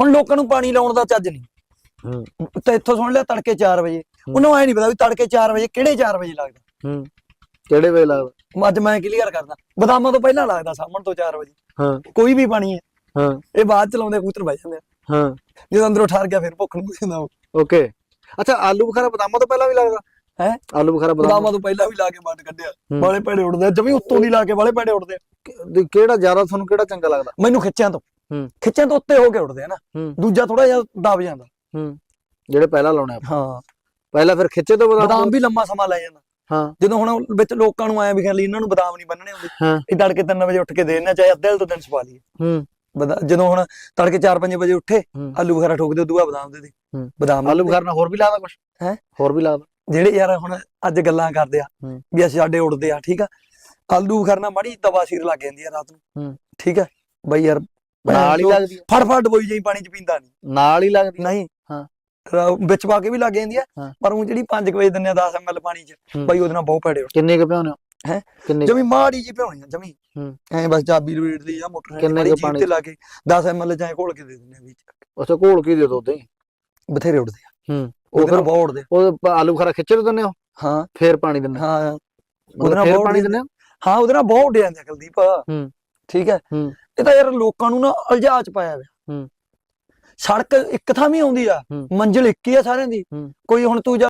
ਹੁਣ ਲੋਕਾਂ ਨੂੰ ਪਾਣੀ ਲਾਉਣ ਦਾ ਚੱਜ ਨਹੀਂ। ਹੂੰ। ਤੇ ਇੱਥੋਂ ਸੁਣ ਲਿਆ ਤੜਕੇ 4 ਵਜੇ। ਉਹਨੂੰ ਐ ਨਹੀਂ ਪਤਾ ਵੀ ਤੜਕੇ 4 ਵਜੇ ਕਿਹੜੇ 4 ਵਜੇ ਲੱਗਦਾ। ਹੂੰ। ਕਿਹੜੇ ਵੇਲੇ ਲੱਗਦਾ? ਅੱਜ ਮੈਂ ਕਲੀਅਰ ਕਰਦਾ। ਬਦਾਮਾਂ ਤੋਂ ਪਹਿਲਾਂ ਲੱਗਦਾ ਸਾਹਮਣ ਤੋਂ 4 ਵਜੇ। ਹਾਂ। ਕੋਈ ਵੀ ਪਾਣੀ ਹੈ। ਹਾਂ। ਇਹ ਬਾਅਦ ਚ ਲਾਉਂਦੇ ਕਬੂਤਰ ਬਹਿ ਜਾਂਦੇ ਹਾਂ। ਜਦੋਂ ਅੰਦਰੋਂ ਠਾਰ ਗਿਆ ਫਿਰ ਭੁੱਖ ਨੂੰ ਜਾਂਦਾ ਓਕੇ ਅੱਛਾ ਆਲੂ ਬੁਖਾਰਾ ਬਦਾਮਾਂ ਤੋਂ ਪਹਿਲਾਂ ਵੀ ਲੱਗਦਾ? ਹੈ? ਆਲੂ ਬੁਖਾਰਾ ਬਦਾਮਾਂ ਤੋਂ ਪਹਿਲਾਂ ਵੀ ਲਾ ਕੇ ਬੰਦ ਕੱਢਿਆ। ਵਾਲੇ ਭੈੜੇ ਉੱਡਦੇ ਜਮੀ ਉੱਤੋਂ ਦੀ ਲਾ ਕੇ ਵਾਲੇ ਭੈੜੇ ਉੱਡਦੇ ਕਿਹੜਾ ਜ਼ਿਆਦਾ ਤੁਹਾਨੂੰ ਕਿਹੜਾ ਚੰਗਾ ਲੱਗਦਾ? ਮੈਨੂੰ ਖਿੱਚਿਆਂ ਤੋਂ। ਹੂੰ। ਖਿੱਚਿਆਂ ਤੋਂ ਉੱਤੇ ਹੋ ਕੇ ਉੱਡਦੇ ਆ ਨਾ। ਦੂਜਾ ਥੋੜਾ ਜਿਹਾ ਦਬ ਜਾਂਦਾ। ਹੂੰ। ਜਿਹੜੇ ਪਹਿਲਾਂ ਲਾਉਣੇ ਆਪਾਂ। ਹਾਂ। ਪਹਿਲਾਂ ਫਿਰ ਖਿੱਚੇ ਤੋਂ ਬਦਾਮ ਬਦਾਮ ਵੀ ਲੰਮਾ ਸਮਾਂ ਲੈ ਜਾਂਦਾ। ਹਾਂ। ਜਦੋਂ ਹੁਣ ਵਿੱਚ ਲੋਕਾਂ ਨੂੰ ਆਇਆ ਵੀ ਖਾਲੀ ਇਹਨਾਂ ਨੂੰ ਬਦਾਮ ਨਹੀਂ ਬੰਨਣੇ ਹੁੰਦੇ। ਇਹ ਤੜਕੇ 3 ਵਜੇ ਉੱਠ ਕੇ ਦੇਣਾ ਚਾਹੇ ਅੱਧੇ ਤੋਂ ਦਿਨ ਸਵਾ ਲਈਏ। ਹੂੰ। ਜਦੋਂ ਹੁਣ ਤੜਕੇ 4-5 ਵਜੇ ਉੱਠੇ। ਆਲੂ ਬੁਖਾਰਾ ਠੋਕਦੇ ਦੂਆ ਬਦਾਮ ਦੇ ਦੇ। ਬਦਾਮ ਆਲੂ ਬੁਖਾਰਾ ਨਾਲ ਹੋਰ ਵੀ ਲੱਗਦਾ ਕੁਝ ਹੈਂ? ਹੋਰ ਵੀ ਲੱਗਦਾ ਜਿਹੜੇ ਯਾਰ ਹੁਣ ਅੱਜ ਗੱਲਾਂ ਕਰਦੇ ਆ। ਵੀ ਅਸੀਂ ਸਾਡੇ ਉੱਡਦੇ ਆ ਠੀਕ ਆ? ਆਲੂ ਬੁਖਾਰਾ ਮਾੜੀ ਤਵਾਸੀਰ ਲੱਗ ਜਾਂਦੀ ਆ ਰਾਤ ਨੂੰ। ਹੂੰ। ਠੀਕ ਆ? ਬਈ ਯਾਰ ਨਾਲ ਹੀ ਲੱਗਦੀ ਆ? ਫੜ ਫੜ ਡਬੋਈ ਜਾਈ ਪਾਣੀ ਚ ਪੀਂਦਾ ਨਹੀਂ ਨਾਲ ਹੀ ਲੱਗਦੀ? ਨਹੀਂ ਹਾਂ। ਵਿੱਚ ਪਾ ਕੇ ਵੀ ਲੱਗ ਜਾਂਦੀ ਆ ਹਾਂ। ਪਰ ਉਹ ਜਿਹੜੀ 5 ਵਜੇ ਦਿੰਨੇ ਆ 10 ml ਪਾਣੀ ਚ ਹੂੰ। ਬਈ ਉਹਦੇ ਨਾਲ ਬਹੁਤ ਭੈੜੇ ਕਿੰਨੇ ਕੁ ਪਿਆਉਨੇ ਹੋ ਹੈਂ? ਕਿੰਨੇ ਜਮੀ ਮਾੜੀ ਜੀ ਆ ਜਮੀ ਹੂੰ। ਐ ਬਸ ਚਾਬੀ ਲਵੇੜ ਦੀ ਜਾਂ ਮੋਟਰ ਕਿੰਨੇ ਕੁ ਪਾਣੀ ਤੇ ਲਾ ਕੇ 10 ml ਚਾਹੇ ਘੋਲ ਕੇ ਦੇ ਦਿੰਨੇ ਆ ਵਿੱਚ ਅੱਛਾ ਘੋਲ ਕੇ ਦੇ ਦੋ ਤੇ ਬਥੇਰੇ ਉੱਡਦੇ ਆ ਹੂੰ ਉਹਦੇ ਫਿਰ- ਬਹੁਤ ਉੱਡਦੇ। ਉਹ ਆਲੂ ਬੁਖਾਰਾ ਖਿੱਚੇ ਦਿੰਦੇ ਹੋ ਹਾਂ ਫੇਰ ਪਾਣੀ ਦਿੰਦੇ ਹੋ ਹਾਂ ਉਹਦੇ ਨਾਲ ਬਹੁਤ ਪਾਣੀ ਦਿੰਦੇ ਹੋ ਹਾਂ ਉਹਦੇ ਨਾਲ ਬਹੁਤ ਉੱਡ ਜਾਂਦੇ ਆ ਕੁਲਦੀਪ ਹੂੰ। ਠੀਕ ਹੈ ਹੂੰ। ਇਹ ਤਾਂ ਯਾਰ ਲੋਕਾਂ ਨੂੰ ਨਾ ਅਲਝਾ ਚ ਪਾਇਆ ਹੋਇਆ ਹੂੰ। ਸੜਕ ਇੱਕ ਥਾਂ ਵੀ ਆਉਂਦੀ ਆ। ਮੰਜ਼ਿਲ ਇੱਕ ਹੀ ਆ ਸਾਰਿਆਂ ਦੀ। ਕੋਈ ਹੁਣ ਤੂੰ ਜਾ